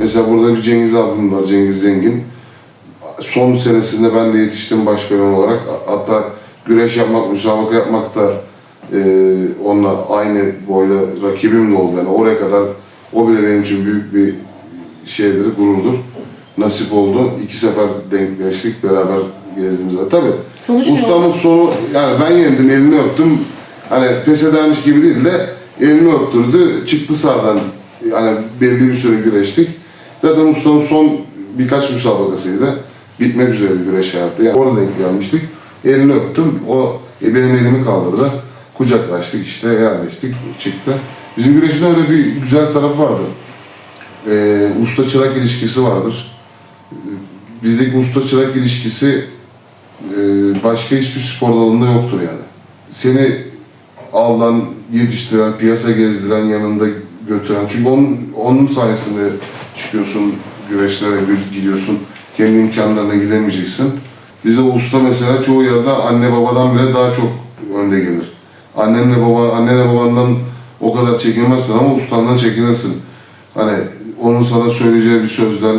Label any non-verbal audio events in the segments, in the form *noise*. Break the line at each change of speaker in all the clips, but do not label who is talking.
Mesela burada bir Cengiz abim var, Cengiz Zengin. Son senesinde ben de yetiştim başpehlivan olarak. Hatta güreş yapmak, müsabaka yapmak da e, onunla aynı boyda rakibim de oldu. Yani oraya kadar o bile benim için büyük bir şeydir, gururdur. Nasip oldu. İki sefer denkleştik, beraber gezdiğimizde. Tabii
Sonuç
ustamın sonu, yani ben yendim, elini öptüm. Hani pes edermiş gibi değil de elini öptürdü, çıktı sahadan. Yani belli bir süre güreştik. Zaten ustamın son birkaç müsabakasıydı. Bitmek üzereydi güreş hayatı. Yani orada denk gelmiştik. Elini öptüm, o e, benim elimi kaldırdı. Kucaklaştık işte, yerleştik, çıktı. Bizim güreşin öyle bir güzel tarafı vardı. Ee, usta çırak ilişkisi vardır. Ee, Bizdeki usta çırak ilişkisi e, başka hiçbir spor dalında yoktur yani. Seni alan, yetiştiren, piyasa gezdiren, yanında götüren. Çünkü onun, onun sayesinde çıkıyorsun, güreşlere gidiyorsun. Kendi imkanlarına gidemeyeceksin. Bize usta mesela çoğu yerde anne babadan bile daha çok önde gelir. Annenle baba, annenle babandan o kadar çekinmezsin ama ustandan çekinirsin. Hani onun sana söyleyeceği bir sözden,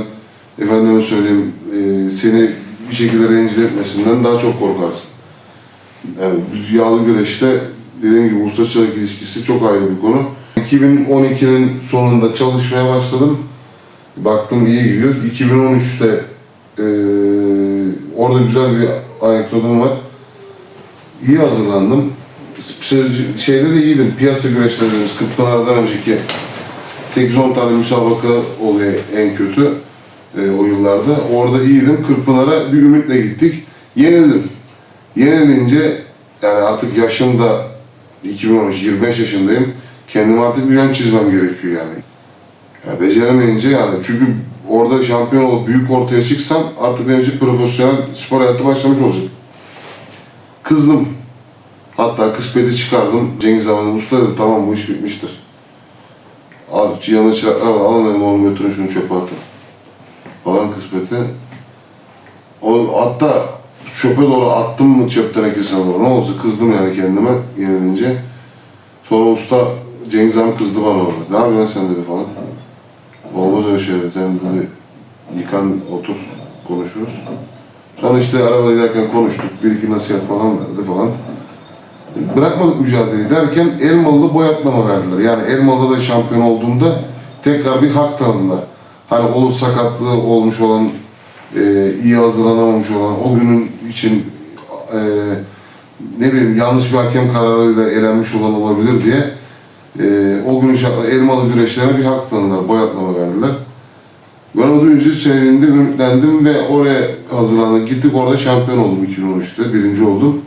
efendime söyleyeyim, e, seni bir şekilde rencide etmesinden daha çok korkarsın. Yani yağlı güreşte dediğim gibi usta çırak ilişkisi çok ayrı bir konu. 2012'nin sonunda çalışmaya başladım. Baktım iyi gidiyor. 2013'te eee orada güzel bir anekdotum var. İyi hazırlandım. Şey- Şeyde de iyiydim. Piyasa güreşlerimiz Kırkpınar'dan önceki 8-10 tane müsabaka oluyor en kötü e, o yıllarda. Orada iyiydim. Kırkpınar'a bir ümitle gittik. Yenildim. Yenilince yani artık yaşım da 2013 25 yaşındayım. Kendim artık bir yön çizmem gerekiyor yani. Yani beceremeyince yani çünkü orada şampiyon olup büyük ortaya çıksam artık benim için profesyonel spor hayatı başlamış olacak. Kızdım. Hatta kıspeti çıkardım. Cengiz Hanım usta dedim tamam bu iş bitmiştir. Al, yanına çıraklar var, alın dedim oğlum götürün şunu çöpe atın. Falan kıspeti. O, hatta çöpe doğru attım mı çöp tenekesine doğru. Ne olsa kızdım yani kendime yenilince. Sonra usta Cengiz abi kızdı bana orada. Ne yapıyorsun sen dedi falan. Olmaz öyle şey. Sen dedi yıkan otur konuşuruz. Sonra işte arabada giderken konuştuk. Bir iki nasihat falan verdi falan. Bırakmadık mücadeleyi derken Elmalı'da boy atlama verdiler. Yani Elmalı'da da şampiyon olduğunda tekrar bir hak tanıdılar. Hani o sakatlığı olmuş olan, e, iyi hazırlanamamış olan, o günün için e, ne bileyim yanlış bir hakem kararıyla elenmiş olan olabilir diye e, o günün şartları Elmalı güreşlerine bir hak tanıdılar, boy atlama verdiler. Ben onu duyunca sevindim, ümitlendim ve oraya hazırlandık. Gittik orada şampiyon oldum 2013'te, birinci oldum.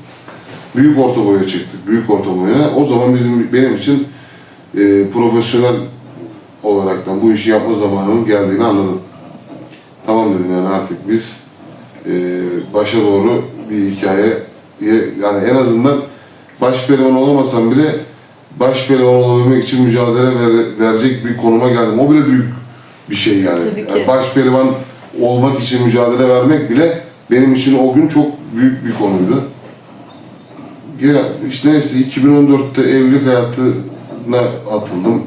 Büyük orta boya çıktık, büyük orta boya. O zaman bizim benim için e, profesyonel olaraktan bu işi yapma zamanının geldiğini anladım. Tamam dedim yani artık biz e, başa doğru bir hikaye yani en azından baş olamasam bile baş pehlivan olabilmek için mücadele ver- verecek bir konuma geldim. O bile büyük bir şey yani. Yani baş pehlivan olmak için mücadele vermek bile benim için o gün çok büyük bir konuydu. Ya işte neyse 2014'te evlilik hayatına atıldım.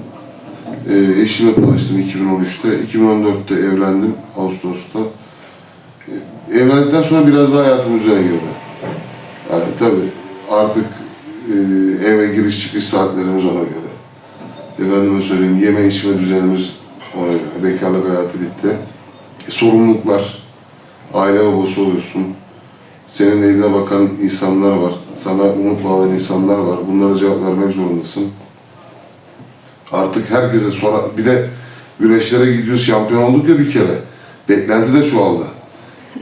Ee, eşimle tanıştım 2013'te. 2014'te evlendim Ağustos'ta. Ee, evlendikten sonra biraz daha hayatım üzerine girdi. Yani tabii artık e, eve giriş çıkış saatlerimiz ona göre. Efendime söyleyeyim yeme içme düzenimiz ona göre. Bekarlık hayatı bitti. E, sorumluluklar. Aile babası oluyorsun. Senin eline bakan insanlar var. Sana umut bağlayan insanlar var. Bunlara cevap vermek zorundasın. Artık herkese sonra bir de güreşlere gidiyoruz şampiyon olduk ya bir kere. Beklenti de çoğaldı.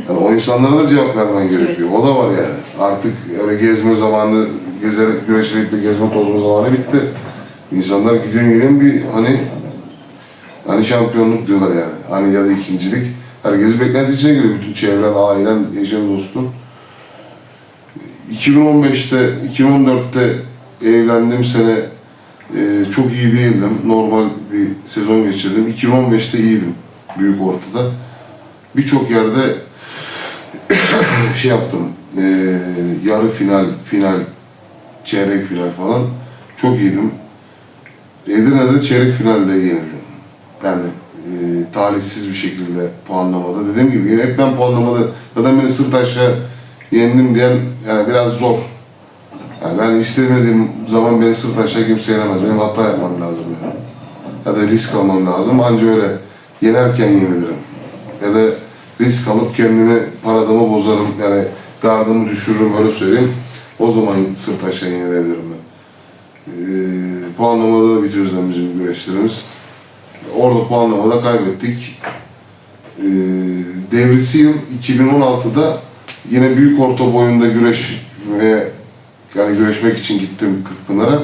Yani o insanlara da cevap vermen gerekiyor. O da var yani. Artık öyle gezme zamanı, gezerek güreşleyip de gezme tozma zamanı bitti. İnsanlar gidiyor geliyor bir hani hani şampiyonluk diyorlar yani. Hani ya da ikincilik. Herkes beklenti içine giriyor. Bütün çevren, ailen, eşin, dostun. 2015'te, 2014'te evlendiğim sene e, çok iyi değildim. Normal bir sezon geçirdim. 2015'te iyiydim. Büyük ortada. Birçok yerde *coughs* şey yaptım. e, yarı final, final, çeyrek final falan. Çok iyiydim. Edirne'de çeyrek finalde yenildim. Yani talihsiz bir şekilde puanlamada. Dediğim gibi yine hep ben puanlamada zaten beni sırt aşağı yendim diyen yani biraz zor. Yani ben istemediğim zaman beni sırt aşağı kimse yenemez. Benim hata yapmam lazım yani. Ya da risk almam lazım. Anca öyle yenerken yenilirim. Ya da risk alıp kendimi paradımı bozarım. Yani gardımı düşürürüm öyle söyleyeyim. O zaman sırt aşağı yenilebilirim ben. Ee, puanlamada da bitiyor zaten bizim güreşlerimiz. Orada puanlamada kaybettik. Ee, devrisi yıl 2016'da yine büyük orta boyunda güreş ve yani güreşmek için gittim Kırkpınar'a.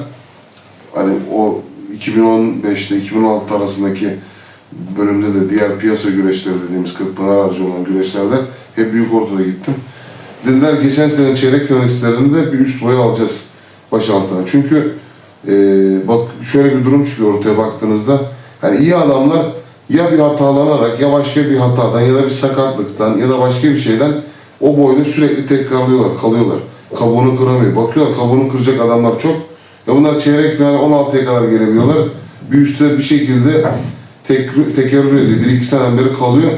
Hani o 2015 ile 2016 arasındaki bölümde de diğer piyasa güreşleri dediğimiz Kırkpınar harcı olan güreşlerde hep büyük ortada gittim. Dediler geçen sene çeyrek finalistlerinde bir üst boy alacağız baş altına. Çünkü e, bak şöyle bir durum çıkıyor ortaya baktığınızda. Yani iyi adamlar ya bir hatalanarak ya başka bir hatadan ya da bir sakatlıktan ya da başka bir şeyden o boyda sürekli tekrarlıyorlar, kalıyorlar. Kabuğunu kıramıyor. Bakıyorlar kabuğunu kıracak adamlar çok. Ya bunlar çeyrek final 16'ya kadar gelebiliyorlar. Bir üstte bir şekilde tekrar, tekerrür ediyor. Bir iki sene beri kalıyor.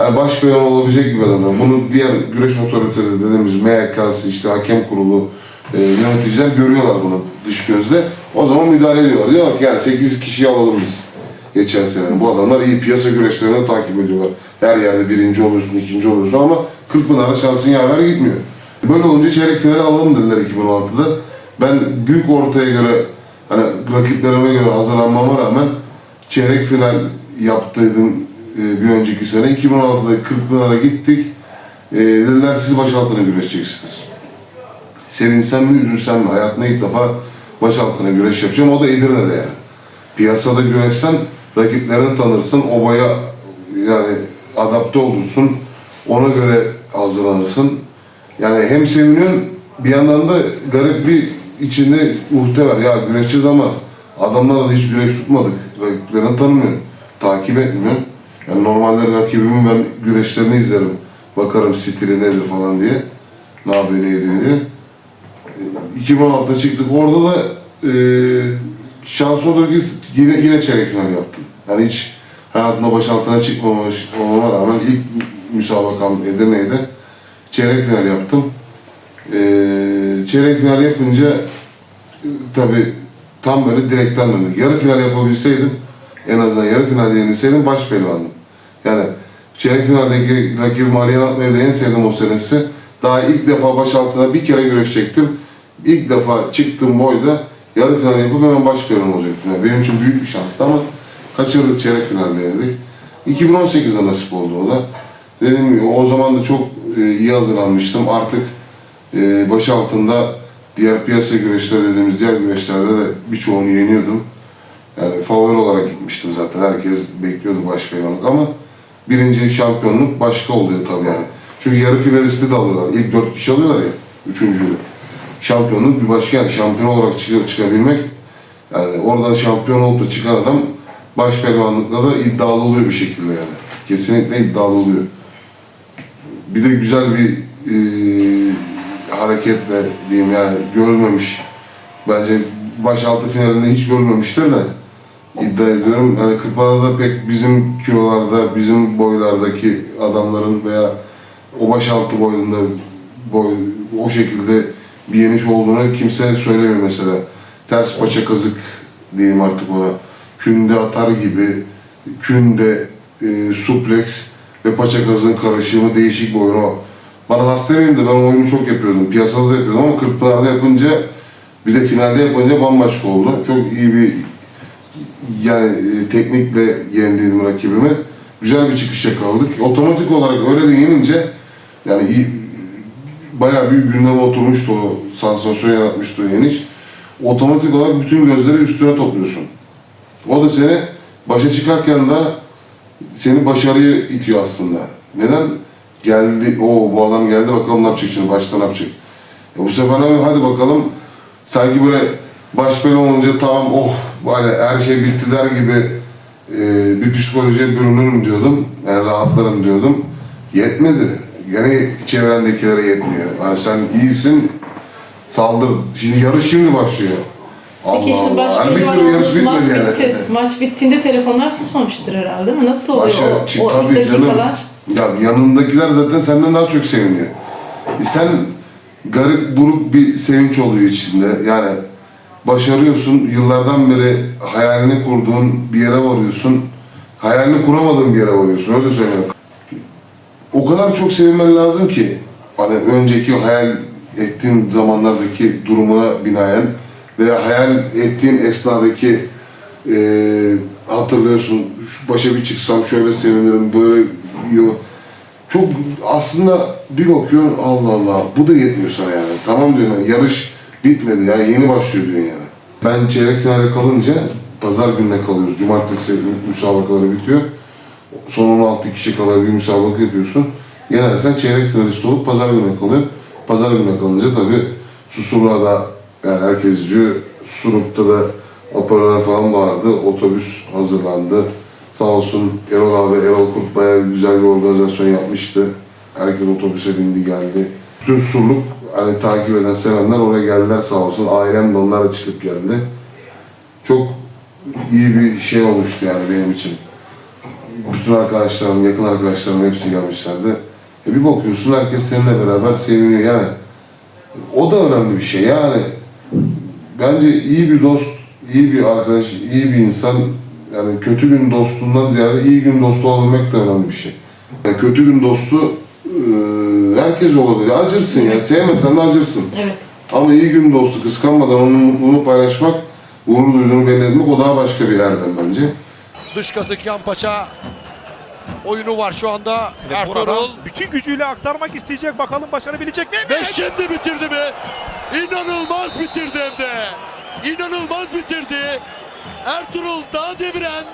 Yani baş beyan olabilecek gibi adamlar. Bunu diğer güreş otoriteleri dediğimiz MHK'sı, işte hakem kurulu, e, yöneticiler görüyorlar bunu dış gözle. O zaman müdahale ediyorlar. Diyorlar ki yani 8 kişiyi alalım biz. Geçen sene. Bu adamlar iyi piyasa güreşlerini takip ediyorlar. Her yerde birinci oluyorsun, ikinci oluyorsun ama Kırkpınar'da şansın yaver gitmiyor. Böyle olunca çeyrek finali alalım dediler 2016'da. Ben büyük ortaya göre, hani rakiplerime göre hazırlanmama rağmen çeyrek final yaptıydım e, bir önceki sene. 2016'da Kırkpınar'a gittik. E, dediler siz baş altına güreşeceksiniz. Sevinsem mi, üzülsem mi? Hayatımda ilk defa baş altına güreş yapacağım. O da Edirne'de yani. Piyasada güreşsen rakiplerini tanırsın. O boya yani adapte olursun. Ona göre hazırlanırsın. Yani hem seviniyorsun bir yandan da garip bir içinde uhde var. Ya güreşeceğiz ama adamlarla da hiç güreş tutmadık. Rakiplerini tanımıyorsun. Takip etmiyorsun. Yani normalde rakibimin ben güreşlerini izlerim. Bakarım stili nedir falan diye. Ne yapıyor, ne ediyor diye. 2016'da çıktık. Orada da e, şans olur ki yine, yine çeyrek final yaptım. Yani hiç hayatımda baş altına çıkmamış olmama rağmen ilk müsabakam Edirne'de çeyrek final yaptım. E, çeyrek final yapınca e, tabi tam böyle direkten döndük. Yarı final yapabilseydim en azından yarı finalde yenilseydim baş pehlivandım. Yani çeyrek finaldeki rakibim Aliyan Atmayı da en sevdiğim o senesi. Daha ilk defa baş altına bir kere güreşecektim. İlk defa çıktığım boyda yarı final yapıp hemen baş pehlivan olacaktım. Yani benim için büyük bir şanstı ama kaçırdık çeyrek finalde yenildik. 2018'de nasip oldu o da. Dediğim gibi o zaman da çok e, iyi hazırlanmıştım. Artık e, baş altında diğer piyasa güreşleri dediğimiz diğer güreşlerde de birçoğunu yeniyordum. Yani favori olarak gitmiştim zaten. Herkes bekliyordu baş ama birinci şampiyonluk başka oluyor tabii yani. Çünkü yarı finalisti de alıyorlar. İlk dört kişi alıyorlar ya. Üçüncüyü. Şampiyonluk bir başka yani şampiyon olarak çıkıp çıkabilmek yani oradan şampiyon olup da çıkan adam baş pehlivanlıkla da iddialı oluyor bir şekilde yani. Kesinlikle iddialı oluyor. Bir de güzel bir e, hareketle diyeyim yani görülmemiş. Bence başaltı finalinde hiç görülmemiştir de iddia ediyorum. Hani Kırklar'da pek bizim kilolarda, bizim boylardaki adamların veya o başaltı boyunda boy, o şekilde bir yeniş olduğunu kimse söylemiyor mesela. Ters paça kazık diyeyim artık ona. Künde atar gibi, künde e, suplex ve paça kazığın karışımı değişik bir o. Bana hasta de ben oyunu çok yapıyordum. Piyasada da yapıyordum ama Kırkpınar'da yapınca bir de finalde yapınca bambaşka oldu. Çok iyi bir yani e, teknikle yendiğim rakibimi. Güzel bir çıkış yakaladık. Otomatik olarak öyle de yenince yani iyi, bayağı büyük gündeme oturmuştu o sansasyon yaratmıştı o yeniş. Otomatik olarak bütün gözleri üstüne topluyorsun. O da seni başa çıkarken de seni başarıya itiyor aslında. Neden? Geldi, o bu adam geldi bakalım ne yapacak şimdi, başta ne yapacak. E bu sefer abi hadi bakalım, sanki böyle baş böyle olunca tamam oh hani her şey bitti der gibi e, bir psikolojiye bürünürüm diyordum. Yani rahatlarım diyordum. Yetmedi. Gene çevrendekilere yetmiyor. Hani sen iyisin, saldır. Şimdi yarış şimdi başlıyor.
Peki işte
Allah
baş
Allah. Bir
pehlivan
türlü yarış
maç
yani.
bitti. Maç bittiğinde telefonlar susmamıştır herhalde değil mi? Nasıl oluyor
Başa
o, o
tabii
dakikalar?
Ya yanındakiler zaten senden daha çok seviniyor. E sen garip buruk bir sevinç oluyor içinde. Yani başarıyorsun, yıllardan beri hayalini kurduğun bir yere varıyorsun. Hayalini kuramadığın bir yere varıyorsun, öyle söyleyeyim. O kadar çok sevinmen lazım ki hani önceki hayal ettiğin zamanlardaki durumuna binaen veya hayal ettiğin esnadaki eee, hatırlıyorsun başa bir çıksam şöyle sevinirim böyle yiyor. Çok aslında bir bakıyorsun Allah Allah bu da yetmiyor sana yani. Tamam diyorsun yani, yarış bitmedi ya yeni başlıyor diyorsun yani. Ben çeyrek finale kalınca pazar gününe kalıyoruz. Cumartesi müsabakaları bitiyor. Son 16 kişi kadar bir müsabaka yapıyorsun. Yenersen çeyrek finalist olup pazar gününe kalıyor. Pazar gününe kalınca tabii Susurluğa yani herkes izliyor. Susurluk'ta da operatör falan vardı. Otobüs hazırlandı. Sağ olsun Erol abi, Erol Kurt bayağı güzel bir organizasyon yapmıştı. Herkes otobüse bindi geldi. Bütün Surluk hani takip eden sevenler oraya geldiler sağ olsun. Ailem de onlarla çıkıp geldi. Çok iyi bir şey olmuştu yani benim için bütün arkadaşlarım, yakın arkadaşlarım hepsi gelmişlerdi. E bir bakıyorsun herkes seninle beraber seviniyor yani. O da önemli bir şey yani. Bence iyi bir dost, iyi bir arkadaş, iyi bir insan yani kötü gün dostundan ziyade iyi gün dostu olabilmek de önemli bir şey. Yani kötü gün dostu e, herkes olabilir. Acırsın ya. Sevmesen de acırsın.
Evet.
Ama iyi gün dostu kıskanmadan onun mutluluğunu paylaşmak, gurur duyduğunu belli etmek o daha başka bir erdem bence.
Dış kazık yan paça oyunu var şu anda.
Ve
Ertuğrul
bütün gücüyle aktarmak isteyecek. Bakalım başarabilecek mi?
ve şimdi bitirdi mi? İnanılmaz bitirdi hem de. İnanılmaz bitirdi. Ertuğrul daha deviren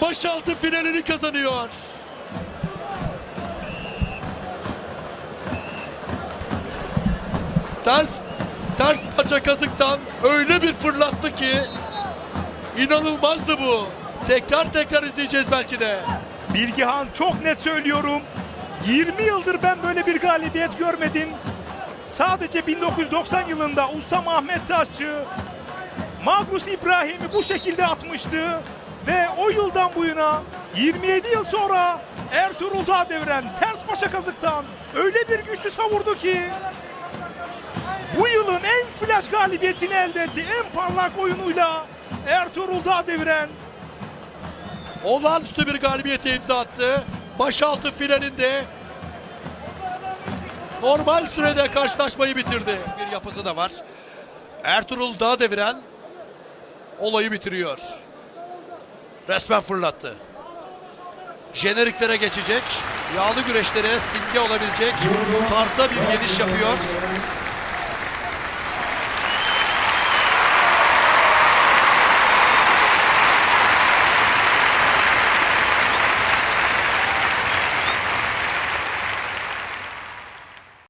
başaltı finalini kazanıyor. Ters ters paça kazıktan öyle bir fırlattı ki inanılmazdı bu. Tekrar tekrar izleyeceğiz belki de.
Bilgihan çok net söylüyorum. 20 yıldır ben böyle bir galibiyet görmedim. Sadece 1990 yılında Usta Ahmet Taşçı Magnus İbrahim'i bu şekilde atmıştı. Ve o yıldan bu yana 27 yıl sonra Ertuğrul Dağdeviren ters paşa kazıktan öyle bir güçlü savurdu ki bu yılın en flash galibiyetini elde etti. En parlak oyunuyla Ertuğrul Dağdeviren
olağanüstü bir galibiyete imza attı. Başaltı finalinde normal sürede karşılaşmayı bitirdi. Bir yapısı da var. Ertuğrul Dağ deviren olayı bitiriyor. Resmen fırlattı. Jeneriklere geçecek. Yağlı güreşlere simge olabilecek. Tartta bir geliş yapıyor.